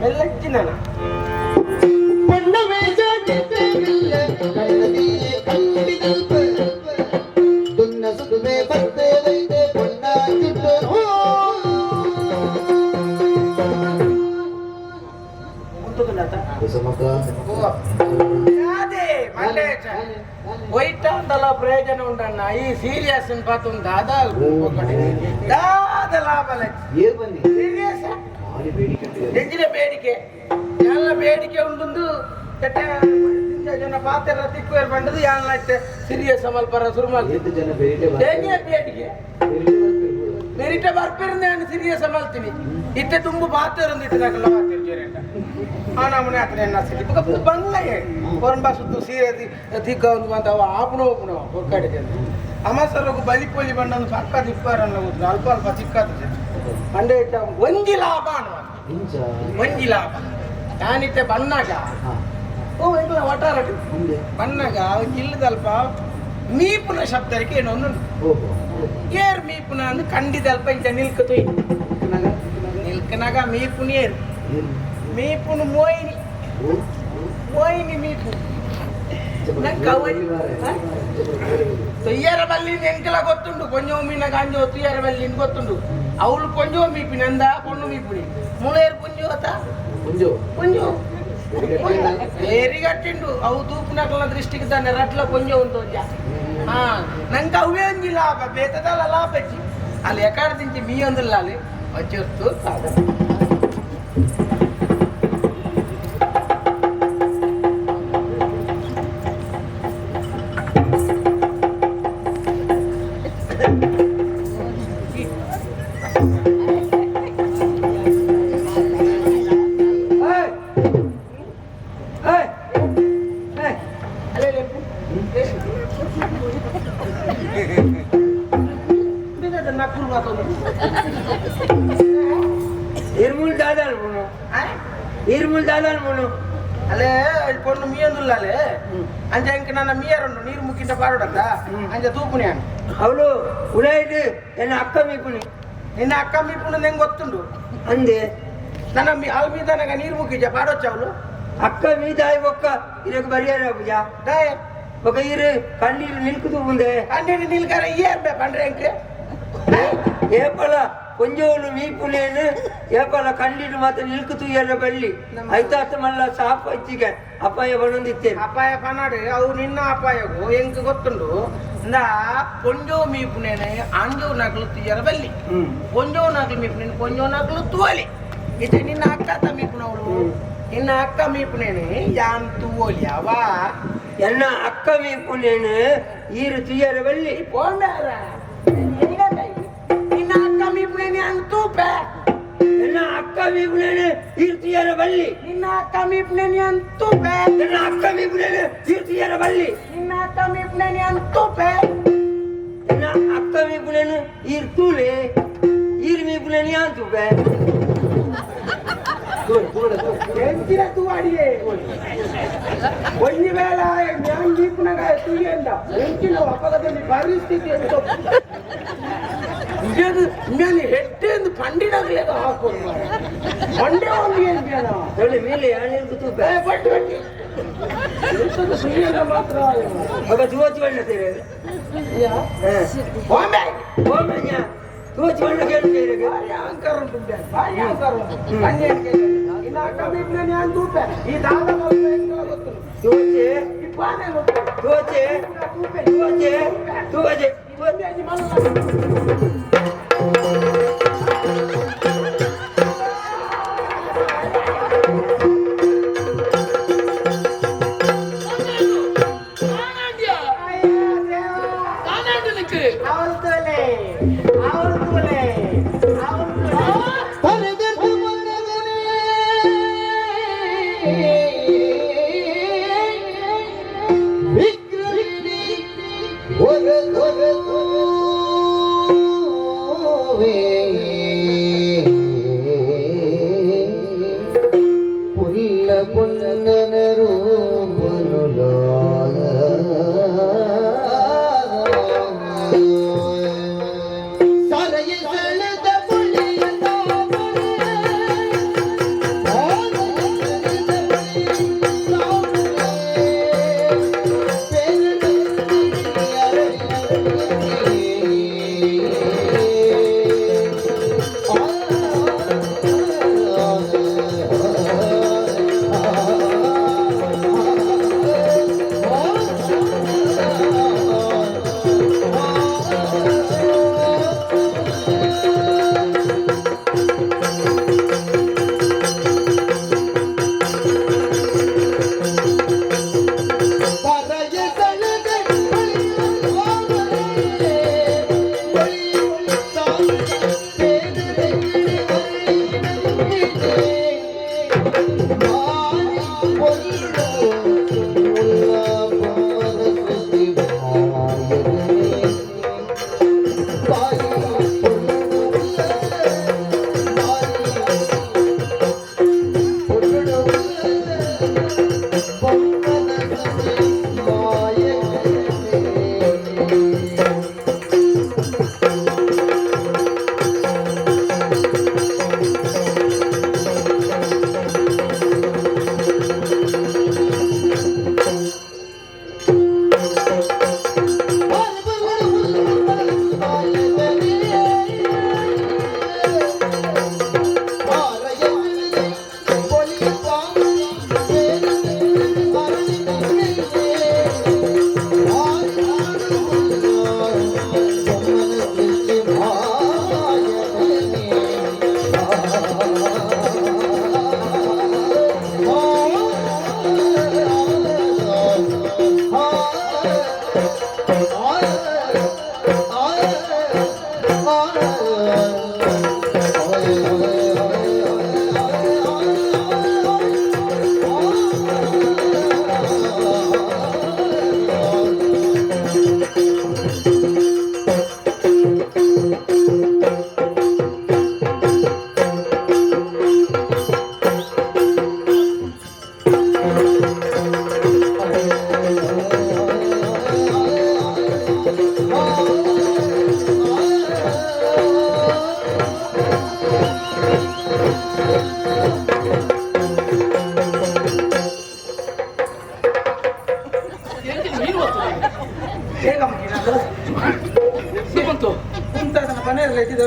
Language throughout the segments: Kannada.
ಮೆಲ್ಲಕ್ಕಿನ ప్రయోజనం ఉండన్న ఈ సీరియస్ పాత్ర దాదా ఒకటి దాదా లాభాలే సీరియస్ నెంజిన ಬೇಡಿಕೆ ಎಲ್ಲ ಬೇಡಿಕೆ ಉಂಟು ಕೆಟ್ಟ ಜನ ಪಾತ್ರ ತಿಕ್ಕು ಬಂಡದು ಯಾನ್ ಐತೆ ಸೀರಿಯಸ್ ಅಮಲ್ ಪರ ಶುರು ಮಾಡಿ ಹೇಗೆ ಬೇಡಿಕೆ ಮೆರಿಟ ಬರ್ಪಿರಂದ ನಾನು ಸೀರಿಯಸ್ ಅಮಲ್ತೀನಿ ಇತ್ತೆ ತುಂಬು ಪಾತ್ರ ಇಟ್ಟು ನಾಕಲ್ಲ ಮಾತಿರ್ತೀರಿ ಆ ನಮ್ಮನೆ ಹತ್ರ ಎನ್ನ ಸಿಟಿ ಬಂಗ್ಲ ಕೊರಂಬ ಸುತ್ತು ಸೀರೆ ತಿಕ್ಕ ಅಂತ ಅವ ಆಪಣ ಓಪಣ ಹೊರ್ಕಡೆ ಅಮ್ಮ ಸರ್ ಬಲಿ ಪೊಲಿ ಬಂಡೊಂದು ಪಕ್ಕ ತಿಪ್ಪಾರಲ್ಲ ಅಲ್ಪ ಅಲ್ಪ ಚಿಕ್ಕದು ಮಂಡೆ ಇಟ್ಟ ಒಂಜಿ ಲಾಭ ಅನ್ನುವ. ಒಂಜಿ ಲಾಭ. ನಾನಿತ್ತೆ ಬನ್ನಾಗ ಓ ಎಂಗ್ಲ ಒಟ್ಟಾರ ಬನ್ನಾಗ ಇಲ್ಲದಲ್ಪ ಮೀಪುನ ಶಬ್ದಕ್ಕೆ ಏನೊಂದು ಏರ್ ಮೀಪುನ ಅಂದ್ ಅಲ್ಪ ಇಂಚ ನಿಲ್ಕತು ನಿಲ್ಕನಾಗ? ಮೀಪುನ ಏರ್. ಮೀಪುನ ಮೋಯಿನಿ ಮೋಯಿನಿ ಮೀಪು ತುಯ್ಯರ ಬಲ್ಲಿಂದ ಎಂಕಲ ಗೊತ್ತುಂಡು ಕೊಂಜೋ ಮೀನ ಗಾಂಜೋ ತುಯ್ಯರ ಬಲ್ಲಿಂದ ಗೊತ್ತುಂಡು ಅವಳು ಕೊಂಜೋ ಮೀಪಿನಂದ ಪೊಣ್ಣು ಮೀಪುನಿ ಮುಳೇರು ಪುಂಜೋತ ಪುಂಜೋ ಏರಿಗಟ್ಟಿಂಡು ಅವು ತೂಪುನಕಲ ದೃಷ್ಟಿಗೆ ತಾನೆ ರಟ್ಲ ಕೊಂಜೋ ಉಂಟು ಒಂಜ ಹಾ ನಂಗೆ ಅವೇ ಒಂಜಿ ಲಾಭ ಬೇತದಲ್ಲ ಲಾಭ ಹೆಚ್ಚಿ ಅಲ್ಲಿ ಎಕಾಡ ದಿಂಚಿ ಮೀ ಒಂದಿಲ್ಲ ಅಲ್ಲಿ ವಜ್ಜೊತ್ತು అంజ తూపుని అని ಅವಳು ಉಳಾಯ್ದು ನನ್ನ ಅಕ್ಕ ಮೀಪುನಿ నిన్న అక్క మీ ఇప్పుడు నేను గొత్తుండు ಅಂದೆ నన్న మీ ఆల్ మీద నగ నీరు ముక్కించ పాడొచ్చావులు ಅಕ್ಕ ಮೀದ ಒಕ್ಕ ಇದಕ್ಕೆ ಬರಿಯಾರ ಪೂಜ డాయ్ ఒక ఇరు కన్నీరు నిలుకుతూ ఉందే అన్నిటి నీళ్ళకర ఇయ్యే పండ్రే ఇంక ఏపల కొంచెంలు మీపులేను ఏపల కన్నీరు మాత్రం నిలుకుతూ ఎర్ర బల్లి అయితే అత్త మళ్ళా సాఫ్ వచ్చిక అప్పాయ పనుంది అప్పాయ పన్నాడు అవు నిన్న అప్పాయకు ఎంక గొత్తుండు ಇಂದ ಪೊಂಜೋ ಮೀಪುನೇನೆ ಆಂಜೋ ನಕಲು ತುಯರಬಲ್ಲಿ ಪೊಂಜೋ ನಕಲು ಮೀಪುನೇನೆ ಪೊಂಜೋ ನಕಲು ತೋಲಿ ಇದೆ ನಿನ್ನ ಅಕ್ಕ ತಮ್ಮಿಪುನವಳು ನಿನ್ನ ಅಕ್ಕ ಮೀಪುನೇನೆ ಯಾನ್ ತೂವೋಲಿ ಅವ ಎನ್ನ ಅಕ್ಕ ಮೀಪುನೇನೆ ಈರು ತುಯರಬಲ್ಲಿ ಪೋಂಡಾರ ನಿನ್ನ ಅಕ್ಕ ಮೀಪುನೇನೆ ಅನ್ ತೂಪ ನಿನ್ನ ಅಕ್ಕ ಮೀಪುನೇನೆ ಈರು ತುಯರಬಲ್ಲಿ ನಿನ್ನ ಅಕ್ಕ ಮೀಪುನೇನೆ ಅನ್ ತೂಪ ನಿನ್ನ ಅಕ್ಕ ಮೀಪುನೇನೆ ಈರು ತುಯರಬಲ್ಲಿ atamibnenian tupe. Na atamibnenu irtule. Irmibnenian tupe. ಎಂತಿನ ತೂವಾಡಿಯೇ ಒಂದು ವೇಳ ಜ್ಞಾನ ದೀಪನಾಗ ತುಳಿಯಂದ ಎಂಟಿನ ಅಪಘಾತದಲ್ಲಿ ಪರಿಸ್ಥಿತಿ ಎಂತ ಇದೇನು ಮೇಲೆ ಹೆಟ್ಟೆಂದು ಪಂಡಿನಾಗಲೇದ ಹಾಕೋದು ಬಂಡೆ ಒಂದು ಏನು ಬೇಡ ಒಳ್ಳೆ ಮೇಲೆ ತೂಪೆ ಏ, ಬಟ್ಟಿ ಬಟ್ಟಿ ಮಾತ್ರ ಅವ ತೂಚಿ ಬಣ್ಣ ಯಾ? ಬಾಂಬೆ? ಬಣ್ಣ ಕೇಳ್ತೇವೆ ಭಾರಿ ಅಹಂಕಾರ ಉಂಟು ಭಾರಿ ಅಹಂಕಾರ ಉಂಟು ತೂಪೆ ಈ ದಾದ ಗೊತ್ತು Tu vas dire, tu vas dire, tu vas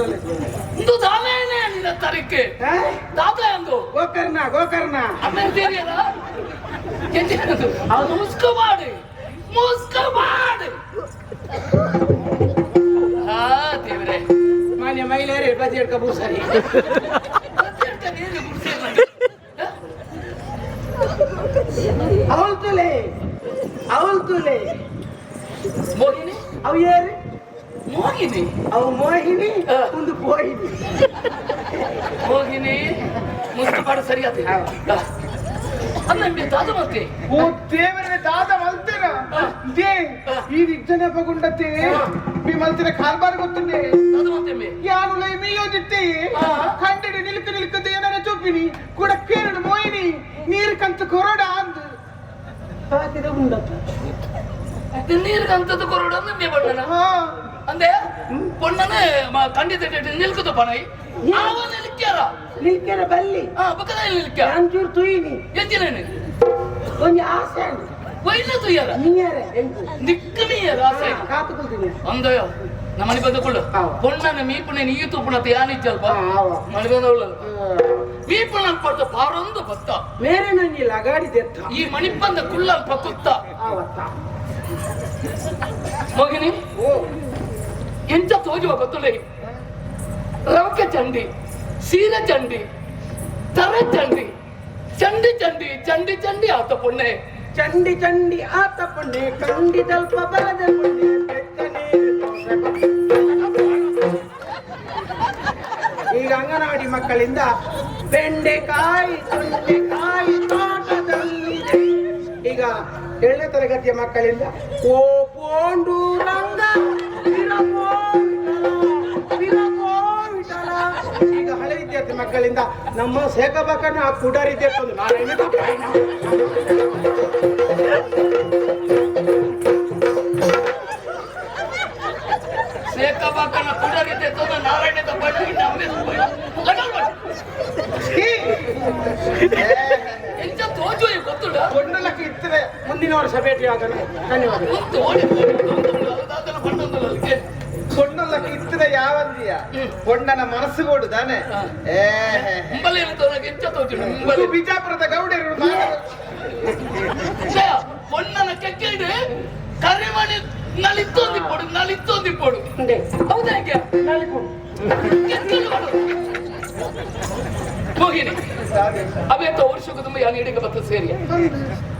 ಇದು. ದಾಮೇನೆ ನಿನ್ನ ತರಿಕೆ ಹಾ? ದಾದ ಅಂದು. ಗೋಕರ್ಣ ಗೋಕರ್ಣ. ಆಮೇಲೆ ತಿಳಿಯಲ್ಲ ಎಂತ ಅವನು ಮುಸ್ಕ ಮಾಡಿ ಮುಸ್ಕ ಮಾಡಿ ಹಾ ದೇವ್ರೆ. ಮಾನ್ಯ ಮಹಿಳೆಯರೇ ಬದಿ ಹಿಡ್ಕ ಬೂಸರಿ ಅವಳು ತುಲೆ ಅವಳು ತುಲೆ. ಅವು ಏರಿ ಮೋಹಿನಿ ಅವು ಮೋಹಿನಿ ಹಾ. ಒಂದು ಪೋಹಿನಿ ಮೋಹಿನಿ ಮುಸ್ಕ ಮಾಡಿ ಸರಿಯಾದ ಅನ್ನಂಬಿ ದಾದ ಮತ್ತೆ ಓ ದೇವರೇ ದಾದ ಮಲ್ತಿರ ದೇ ಈ ನಿಜ್ಜನ ಪಗುಂಡತೆ మీ మల్తిన కార్బార్ కొట్టుండే ದಾದ ಮತ್ತೆ ಮೇ యానులే మీయోజిత్తే ఆ. కంటిని నిలుకు నిలుకు దేనన చూపిని కూడా కేరడు మోయిని నీరు కంత కొరడా అందు పాతిద ఉండత ನೀರ್ಗಂತದ್ದು ಕೊರಡು ಅಂದ್ರೆ ಮೇ ಬಣ್ಣನ ಹಾ ಅಂದೆ பொண்ணனு கண்டித்து நிலுக்குது பனை அவன் நிற்கிறார ನಿಲ್ಕೆರ ಬಲ್ಲಿ ஆ பக்கத்துல நிற்கிறார் ಅಂಚೂರು ತುಯಿನಿ எத்தினேனு ಕೊಂಚ ಆಸೆ ವೈಲ ತುಯ್ಯಾರ ನೀಯರೆ ಎಂಕು ನಿಕ್ಕನಿಯ ರಾಸೆ ಕಾತುಕೊಳ್ತೀನಿ ಅಂದಯೋ ನಮ್ಮನೆ ಬಂದಕೊಳ್ಳು ಹಾ. பொண்ணன மீப்புன நீ ತೂಪುಣತೆ ಯಾನಿಚ್ಚಲ್ಪ ಆವ ಮನೆ ಬಂದವಳು ಮೀಪುಣ ಪಡ್ತ ಪಾರೊಂದು ಬತ್ತ ಮೇರೆ ನಂಗೆ ಲಗಾಡಿ ದೆತ್ತ ಈ ಮಣಿಪಂದ ಕುಳ್ಳಲ್ ಪಕ್ಕುತ್ತ ಆವತ್ತ ಮೋಹಿನಿ ಓ ಎಂತ ತೋಜುವ ಗೊತ್ತುಲೆ ರವಕೆ ಚಂಡಿ, ಸೀರೆ ಚಂಡಿ, ತರೆ ಚಂಡಿ ಚಂಡಿ ಚಂಡಿ ಚಂಡಿ ಚಂಡಿ ಆತ ಪುಣ್ಣೆ ಚಂಡಿ ಚಂಡಿ ಆತ ಪುಣ್ಯ, ಕಂಡಿ ತಲ್ಪ ಬಲದ ಬೆತ್ತನೆ ಈಗ ಅಂಗನವಾಡಿ ಮಕ್ಕಳಿಂದ ಬೆಂಡೆಕಾಯಿ ತೊಂಡೆಕಾಯಿ ತೋಟದಲ್ಲಿದೆ ಈಗ ಏಳನೇ ತರಗತಿಯ ಮಕ್ಕಳಿಂದ ಓ ಪೋಂಡು ರಂಗ ಮಕ್ಕಳಿಂದ ನಮ್ಮ ಸೇಕಬಕನ ಆ ನಾರಾಯಣ ಕುಡರಿದ್ದೆ ತೊಂದ ಬಣ್ಣ ನಮ್ಮೆ ಹೀ. ಎಂತ ಮುಂದಿನ ವರ್ಷ ಭೇಟಿಯಾಗೋಣ ಧನ್ಯವಾದ பொண்ணுல கித்துன யாவந்தியா? பொண்ணன மனசு ಕೊಡು தானே? ಬಿಜಾಪುರದ ಗೌಡರು பொண்ணன கெக்கேடு கரிமணி ಮಾಡಿ போடு நலித்தோந்தி போடு. ಹೌದಾ ಹೋಗಿನಿ ಅವೇ ತೋ ವರ್ಷಕ್ಕೂ ತುಂಬ ಯಾರು ಹಿಡಿಗೆ ಬತ್ತ ಸೇರಿ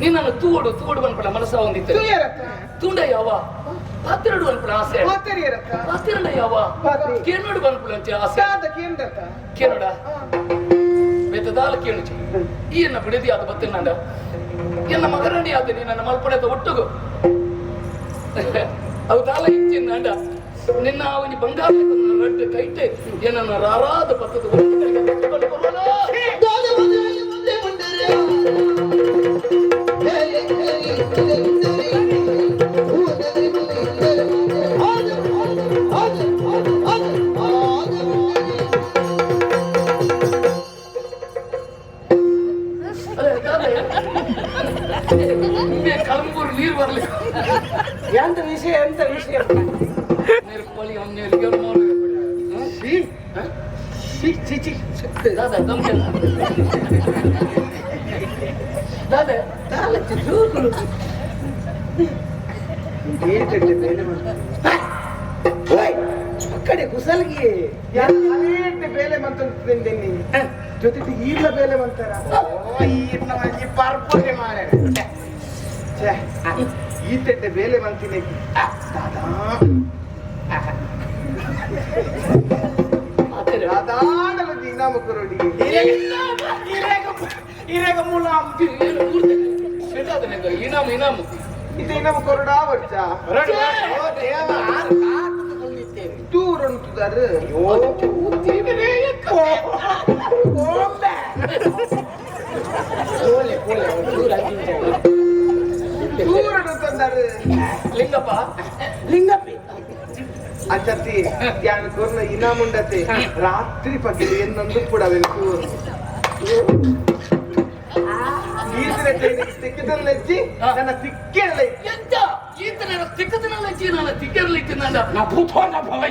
ನೀನನ್ನು ತೂಡು ತೂಡು ಬಂದ್ಬಿಡ ಮನಸ್ಸ ಹೊಂದಿತ್ತು ತೂಂಡ ಯಾವ ಹತ್ತಿರಡು ಬಂದ್ಬಿಡ ಆಸೆ. ಮಾತರಿಯರತ್ತ ಹತ್ತಿರಡ ಯಾವ. ಕೇನೋಡು ಬಂದ್ಬಿಡ ಅಂಚೆ ಆಸೆ. ಆದ ಕೇಂದ್ರತ ಕೇನೋಡ ಬೆತ್ತದಾಲ ಕೇಳುಚಿ ಈ ಎನ್ನ ಬಿಡದಿ ಅದು ಬತ್ತಿನಂಡ ಎನ್ನ ಮಗರಣಿ ಆದ ನೀ ನನ್ನ ಮಲ್ಪಡೆದ ಒಟ್ಟುಗು. ಅವು ದಾಲ ಇಚ್ಚಿನಂಡ ನಿನ್ನ ಅವನಿ ಬಂಗಾರ ಕೈಟೆ ಏನನ್ನ ರಾರಾದ ಪತ್ತದ ಒಟ್ಟುಗಳಿಗೆ ತೆಗೆದುಕೊಂಡು ಎಂತ ವಿಷಯ ಎಂತ ವಿಷಯ? ಕಡೆ. ಕುಸಲ್ಗೆ ಅನೇಕ ಬೇಲೆ ಮಂತೀನಿ ಜೊತೆ ಈರ್ಲ ಬೇಲೆ ಮಂತಾರ? ಈರ್ನ ಪರ್ಪೋಟೆ ಮಾರ ಗೀತೆ ಬೇಲೆ ಮಂತಿನಿ ದಾದಾಡಲು ದಿನಾಮ ಕುರೋಡಿ ಇರೇಗ ಮೂಲ ಇನಾಮ ಇನಾಮ ಇದು ಇನಾಮ ಕೊರಡಾ ವರ್ಷ ದೂರ ಉಂಟುದಾರು ಓ ಬಂದಾಡ್ರಿ ಲಿಂಗಪ್ಪ ಲಿಂಗಪ್ಪಿ ಅಚ್ಚತಿ ಯಾರು ಕೊರ್ನ ಇನ್ನ ಮುಂಡತಿ ರಾತ್ರಿ ಬಗ್ಗೆ ಏನೊಂದು ಕೊಡಬೇಕು ಸಿಕ್ಕಿದ್ರಲ್ಲಿಚ್ಚಿ ನನ್ನ ಸಿಕ್ಕಿರಲಿ ಎಂತ ಈತ ನನ್ನ ಸಿಕ್ಕದಿನಲ್ಲಿಚ್ಚಿ ನನ್ನ ಸಿಕ್ಕಿರಲಿಚ್ಚಿ ನನ್ನ ನಾ ಭೂತೋಣ ಭವ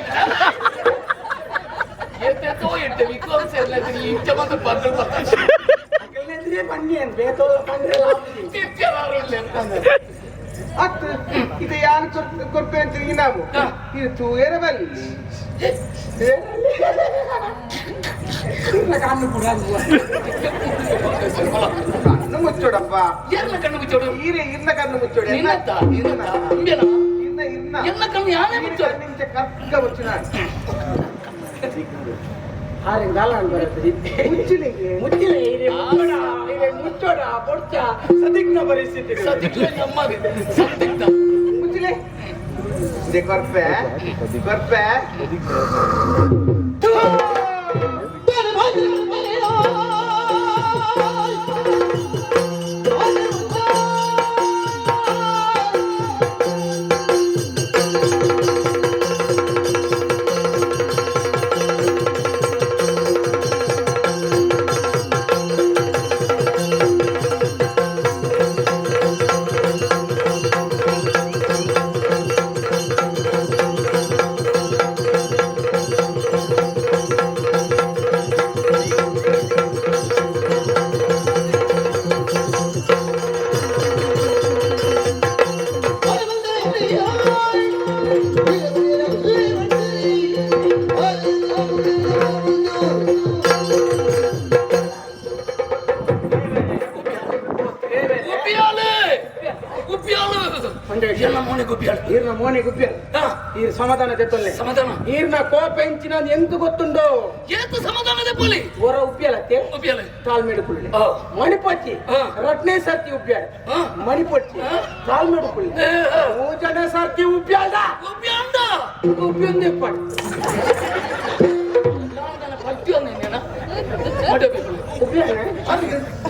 ಎಂತೆಂತೋ ಎಂಟು ವಿಕ್ರಮ್ ಸೇರ್ಲತ್ತೀನಿ ಇಂಚ ಬಂದು ಬಂದ್ರು ಬರ್ತಾರೆ ಪಂಡಿಯನ್ ಬೇತೋಳ ಪಂಡಿಯಲ್ಲ ಸಿಕ್ಕಿಲ್ಲ ಅತ್ತು ಇದು ಯಾರು ಕೊರ್ಪೆ ಅಂತೀವಿ ನಾವು ಇದು ತೂಯರಬಲ್ಲಿ ಕಣ್ಣು ಕೂಡ ಕಣ್ಣು ಮುಚ್ಚೋಡಪ್ಪ ಎಲ್ಲ ಕಣ್ಣು ಮುಚ್ಚೋಡು ಈರ ಇನ್ನ ಕಣ್ಣು ಮುಚ್ಚೋಡು ಇನ್ನ ಇನ್ನ ಎಲ್ಲ ಕಣ್ಣು ಯಾರೇ ಮುಚ್ಚೋಡು ನಿಂಚೆ ಕರ್ಕ ಮುಚ್ಚಿನಾಡು ಆರಿಂದಾಲ ಬರುತ್ತೆ ಮುಚ್ಚಿಲಿಗೆ ಮುಚ್ಚಿಲಿಗೆ ನಮಗೆ ಮುಚ್ಚೋಣ ಬೊಡ್ಚ ಸದಿಗ್ನ ಪರಿಸ್ಥಿತಿ. ಸದಿಗ್ನ ನಮ್ಮದಿದೆ ಸದಿಗ್ನ ಮುಚ್ಚಲೆ. ದೆ ಕೊರ್ಪೆ ಗುಬ್ಬಿ ಹೇಳ್ತಾರೆ ఈయన మోని గుబ్బి ఈ సమాధానం చెప్పలే ಸಮಾಧಾನ ఈయన కోపించినది ఎందుకు గుర్తుండో ಏತು ಸಮಾಧಾನ ದೆಪ್ಪಲಿ ఓర ఉప్పియాలతే ಗುಬ್ಬಿ ಅಲ್ಲ తాల్మేడుకుళ్ళి ಆ. మణిపొచ్చి ಆ. రట్నే సర్తి ఉప్పాడు ಆ. మణిపొచ్చి ಆ. తాల్మేడుకుళ్ళి ಏ, ಆ. మూజన సర్తి ఉప్పాడా ಗುಬ್ಬಿ ಅಂಡ ఉప్పింది ఎప్పటి ನಾನು ನನ್ನ ಭಕ್ತಿಯೊಂದು ನೀನ ಮಾಡಬೇಕು ಉಪ್పాడు అది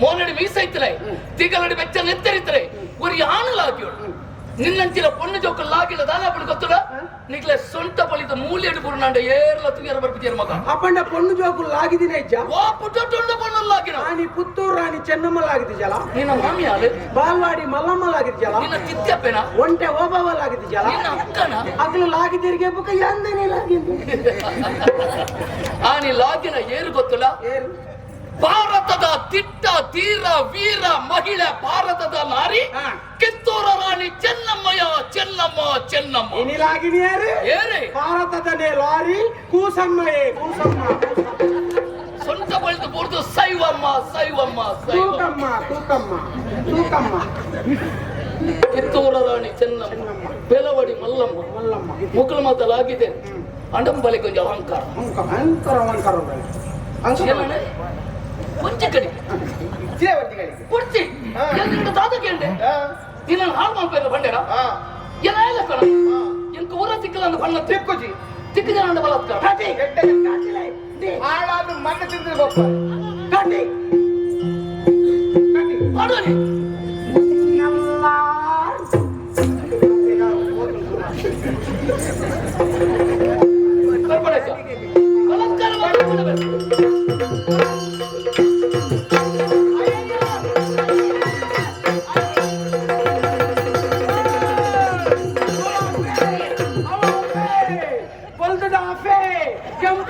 മോനടി വീസൈത്തിലെ തികളുടെ ಬೆಚ್ಚ നെത്തരിത്തരെ ഒരു ആണുകളാക്കിയോളൂ ನಿನ್ನಂತಿರ ಪೊಣ್ಣು ಜೋಕ ಲಾಗಿಲ್ಲ ದಾನ ಬಳಿ ಗೊತ್ತದ? ನಿಗ್ಲ ಸ್ವಂತ ಬಳಿದ ಮೂಲೆ ಹಿಡಿಬುರು ನಂಡ ಏರ್ಲ ತುಂಗಿರ ಬರ್ಬಿದ್ದೀರ ಮಗ? ಅಪ್ಪಂಡ ಪೊಣ್ಣು ಜೋಕ ಆಗಿದ್ದೀನಿ ಜಾ ಓ ಪುಟ್ಟ ತುಂಡು ಪೊಣ್ಣಲ್ಲ ಲಾಗಿನ ಆನಿ ಪುತ್ತೂರು ರಾಣಿ ಚೆನ್ನಮ್ಮ ಆಗಿದ್ದಿಜಲ ನಿನ್ನ ಮಾಮಿ ಆಲೆ ಬಾಲ್ವಾಡಿ ಮಲ್ಲಮ್ಮ ಆಗಿದ್ದಿಜಲ ನಿನ್ನ ಚಿತ್ತಪ್ಪನ ಒಂಟೆ ಓಬವಲ್ ಜಾಲ ನಿನ್ನ ಅಕ್ಕನ? ಅಗ್ಲ ಲಾಗಿದಿರ್ಗೆ ಬುಕ ಯಾಂದನೇ ಲಾಗಿದ್ದು ಆನಿ ಲಾಗಿನ ಏರು ಗೊತ್ತಲ್ಲ? ಏರು. ಭಾರತದ ತಿಟ್ಟ ತೀರ ವೀರ ಮಹಿಳೆ ಭಾರತದ ನಾರಿ. ಹಾ. ಕಿತ್ತೂರ ರಾಣಿ ಚೆನ್ನಮ್ಮಯ ಚೆನ್ನಮ್ಮ ಚೆನ್ನಮ್ಮ. ಯಾರು ಏರೇ. ಭಾರತದನೇ ಲಾರಿ ಕೂಸಮ್ಮಯೇ ಕೂಸಮ್ಮ. ಸೊಂಟ ಬಳಿದು ಬುರ್ದು ಸೈವಮ್ಮ ಸೈವಮ್ಮ ಸೈವಮ್ಮ. ತೂಕಮ್ಮ ತೂಕಮ್ಮ ತೂಕಮ್ಮ ಕಿತ್ತೂರ ರಾಣಿ ಚೆನ್ನಮ್ಮ. ಬೆಲವಡಿ ಮಲ್ಲಮ್ಮ. ಮಲ್ಲಮ್ಮ. ಮುಕ್ಕಳ ಮಾತಲಾಗಿದೆ. ಅಂಡಂಬಲಿ ಕೊಂಚ ಅಹಂಕಾರ ಅಹಂಕಾರ ಅಹಂಕಾರ ಅಂಕರ ಕೊಂಚ ಕಡಿ ಕುಡ್ತಿ ತಾತ ಕೇಳ್ದೆ? ಹಾಳು ಮಾಡ್ಬೇಕು ಹಾ. ಎಲ್ಲ ಕಣ. ಅಂತ ಬಣ್ಣ ತಿಕ್ಕುಜಿ. ತಿಕ್ಕಿದ ಅಂಡ ಬಲತ್ಕಾರ ಕಾಟಿ ಎಡ್ಡೆ ಹಾಳಾದ್ರೂ ಮಣ್ಣು ತಿಂದ್ರೆ ಗೊಪ್ಪ ಕಾಟಿ. ಕಣ್ಣಿ ಬರ್ಬೇಡ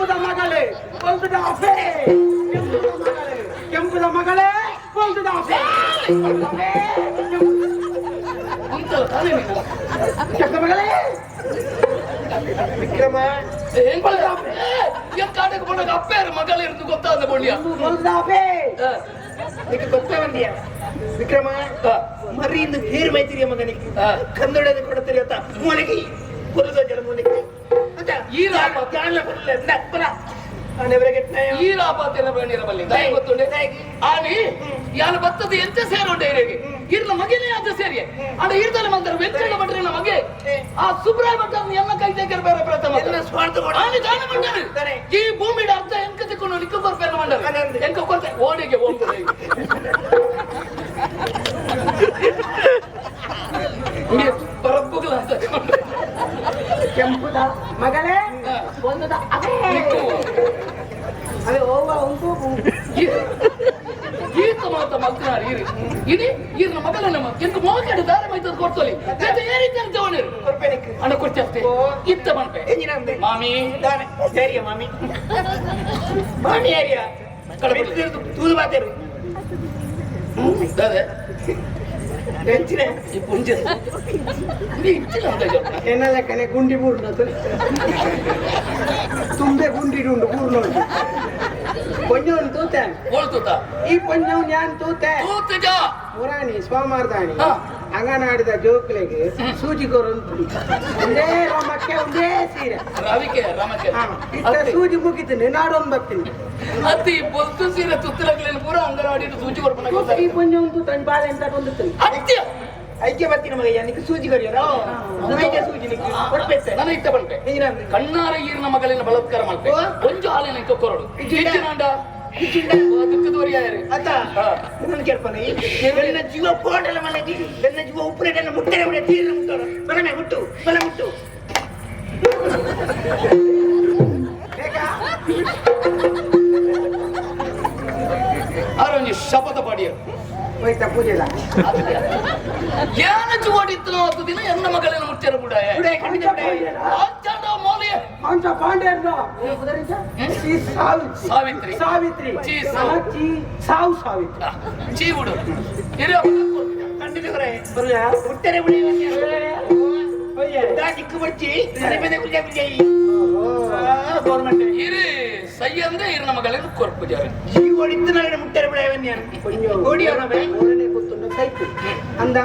ಕೆಂಪುದ ಮಗಳೇ ಕೊಂದುದ ಆಸೆ ಕೆಂಪುದ ಮಗಳೇ ಕೊಂದುದ ಆಸೆ ಕೆಂಪು ಮಗಳೇ விக்ரம என் காட்டுக்கு போனது அப்பேர் மகள் இருந்து கொத்தா அந்த பொண்ணியா నీకు గొప్పవండి విక్రమ మరి ఇందు పేరు మైత్రి మగనికి కందుడేది కూడా తెలియత మూలికి పురుగు జలమునికి ಜನ ಈ ರಾಪ ಕಾಲ ಬರಲ್ಲ ನಪ್ಪಲ ಅವನವರಿಗೆ ಈ ರಾಪಾತೆಲ್ಲ ಬೇಣಿರ ಬಲ್ಲಿ. ದಯ ಗೊತ್ತುಂಡೆ ಆನಿ ಯಾರು ಬತ್ತದ ಎಂತ ಸೇರುಂಡೆ ಇರಿಗೆ ಇರ್ಲ ಮಗಿನ ಅಂತ ಸೇರಿ. ಅಡ ಇರ್ದಲ್ಲ ಮಂತರ ವೆಂಕಟ ಭಟ್ರಿನ ಮಗೆ. ಆ ಸುಬ್ರಾಯ ಭಟ್ರನ್ನ ಎಲ್ಲ ಕೈ ತೆಗೆರ ಬೇರೆ ಎಲ್ಲ ಸ್ವಾರ್ಥ ಮಾಡ ಆನಿ ಮಂಡನೆ ತಾನೆ. ಈ ಭೂಮಿಡ ಅರ್ಧ ಎಂಕ ತಿಕ್ಕೊಂಡು ನಿಕ್ಕ ಬರ್ಬೇಕ ಮಂಡನೆ ಅದಂದೆ. ಎಂಕ ಕೆಂಪುದ ಮಗಳೇ? ಒಂದುದ ಅದೇ ಹೋಗುವ ಉಂಟು ಈತ ಮಾತ ಮಲ್ಕನಾರ್ ಇರಿ. ಇನಿ ಇರ್ನ ಮಗಲ ನಮ್ಮ. ಎಂತ ಮೋಕೆಡು ದಾರಿ ಮೈತ ಕೊಡ್ತೋಲಿ ಜೊತೆ ಏರಿತ ಅಂತ ಅವನಿರು ಅಣ್ಣ ಕೊಡ್ತೇವೆ ಇತ್ತ ಮನ್ಪೆ ಮಾಮಿ. ಸೇರಿಯ ಮಾಮಿ. ಮಾಮಿ ಏರಿಯ ಕಡಬಿಡ್ಲಿ. ತೂದು ಹೆಂಚಿನ ಈ ಪುಂಜ ನೀ ಇಚ್ಚಿಲ್ಲ ಅಂತ ಜೊತೆ. ಎನ್ನ ಲೆಕ್ಕನೆ ಗುಂಡಿ ಬೂರ್ನದು ತುಂಬೆ ಗುಂಡಿಡುಂಡು ಬೂರ್ನೋಡು ಪೊಂಜವನ್ ತೂತೆ. ಹೋಳ್ತುತ ಈ ಪೊಂಜವನ್ ಯಾನ್ ತೂತೆ? ತೂತಜ ಪುರಾಣಿ ಸ್ವಾಮಾರ್ದಾಣಿ ಹಾ. ಅಂಗನಾಡಿದ ಜೋಕ್ಲೆಗೆ ಸೂಜಿ ಕೊರಂತು ಒಂದೇ ರೋಮಕ್ಕೆ ಒಂದೇ ಸೀರೆ. ರವಿಕೆ ರಾಮಕ್ಕೆ. ಹಾ, ಇತ್ತ ಸೂಜಿ ಮುಗಿತೀನಿ ನಾಡೊಂದು ಬರ್ತೀನಿ. ಅತ್ತಿ ಬೊಲ್ತು ಸೀರೆ ತುತ್ತಲಗ್ಲೇನು ಪೂರ ಅಂಗನವಾಡಿ ಸೂಜಿ ಕೊಡ್ಪನ ಈ ಪೊಂಜವಂತು ತನ್ ಬಾಳೆ ಅಂತ ಬಂದಿರ್ತೀನಿ ಅತ್ಯ ಐಕ್ಯ ಬರ್ತೀನಿ ಮಗ ನಿಕ್ಕೆ ಸೂಜಿ ಕರಿಯೋಣ ಐಕ್ಯ ಸೂಜಿ ನಿಕ್ಕೆ ಕೊಡ್ಬೇತೆ ನನ್ನ ಇತ್ತ ಬಂಟೆ ಎಂಜಿನಂದೆ ಕಣ್ಣಾರ ಈರ್ನ ಮಗಳಿನ ಬಲಾತ್ಕಾರ ಮಾಡ್ತೆ ಓ. ಒಂಜು ಹಾಲಿನ ಇಂಕ ಕೊರಡು ಇಜ್ಜಿಂಡ. ಇಜ್ಜಿನಾಂಡ ದುಃಖದವರಿ ಯಾರು ಅತ್ತ ಹಾ. ನನ್ನ ಕೇಳ್ಪನೆ ನನ್ನ ಜೀವ ಪೋಟಲ ಮನೆಗೆ ನನ್ನ ಜೀವ ಉಪ್ಪುನೆಲ್ಲ ಮುಟ್ಟರೆ ಬಿಡ ತೀರ ಮುಟ್ಟೋಣ ಬಲಮೆ ಮುಟ್ಟು ಬಲ ಮುಟ್ಟು ಆರೋನ್ಯ ಶಪಥ ಪಡಿಯರು ಹೋಯ್ತಾ ಪೂಜೆದ ಏನ ಜುವಾಡಿತ್ತು ಹತ್ತು ದಿನ ಎನ್ನ ಮಗಳಿನ ಮುಚ್ಚರ ಕೂಡ ಬಿಡೆ ಖಂಡಿತ ಬಿಡೆ ಆಚಾಡ ಮೌಲ್ಯ ಅಂಚ ಪಾಂಡೆ ಅಂತ ಚೀ ಸಾವಿತ್ರಿ ಸಾವಿತ್ರಿ ಸಾವಿತ್ರಿ ಚೀ ಸಾವು. ನನ್ನ ಚೀ ಸಾವು ಸಾವಿತ್ರಿ ಚೀ ಬಿಡು ಹಿರಿಯ ಖಂಡಿತ ಬರೆ ಬರಲ್ಲ ಮುಟ್ಟರೆ ಬಿಡಿ ಹೋಯ್ಯ ದಾ ದಿಕ್ಕು ಬರ್ಚಿ ಮನೆ ಮೇಲೆ ಕುಲ್ಜಾ ಕುಲ್ಜಾಯಿ ಗೌರ್ಮೆಂಟ್ ಹಿರಿ ಸೈ ಅಂದ್ರೆ ಹಿರಿನ கொறுப்பு ಬಿಡ ಅವನ್ಯಾನು ಓಡಿ ಅವನವೇ ಮೂರನೇ ಕೂತ್ಕೊಂಡು ಸೈಕು ಅಂದ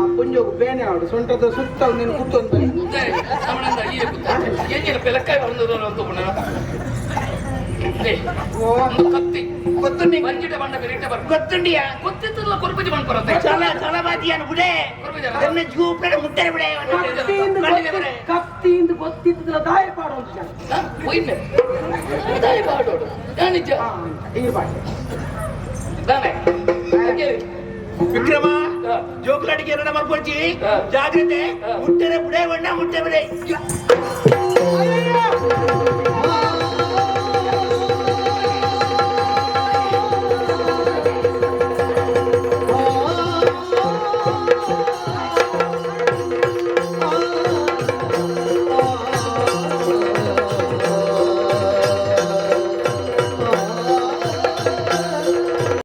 ಆ ಪುಂಜೋಗು ಬೇನೆ ಆಡು. ಸೊಂಟದ ಸುತ್ತ ನೀನು ಕೂತ್ಕೊಂಡು ಎಂಜಿನ ಬೆಲಕಾಯಿ ಬಂದದಲ್ಲ ಅಂತ ಕತ್ತಿ. ಗೊತ್ತುಂಡಿ ಬಂಜಿಟ ಬಣ್ಣ ಬೆರಿಟ ಬರ್ ಗೊತ್ತುಂಡಿಯಾ ಗೊತ್ತಿತ್ತಲ್ಲ ಕೊರ್ಪುಜಿ ಬಂದ್ ಬರತ್ತೆ. ಚಲ ಚಲಬಾದಿಯಾನು ಬಿಡೆ. ಜೀವ ಉಪ್ಪಡೆ ಮುಟ್ಟರೆ ಬಿಡ ಕತ್ತಿಯಿಂದ ಕತ್ತಿಯಿಂದ ಗೊತ್ತಿದ್ದಲ್ಲ ದಾಯ ಪಾಡು ಅಂತ ದಾನೆ ವಿಕ್ರಮ. ಜೋಕ್ಲಾಟಿಗೆ ಎರಡ ಹಾ. ಜಾಗ್ರತೆ. ಮುಟ್ಟರೆ ಬುಡೇ ಬಣ್ಣ ಮುಟ್ಟೆ ಬಿಡೆ!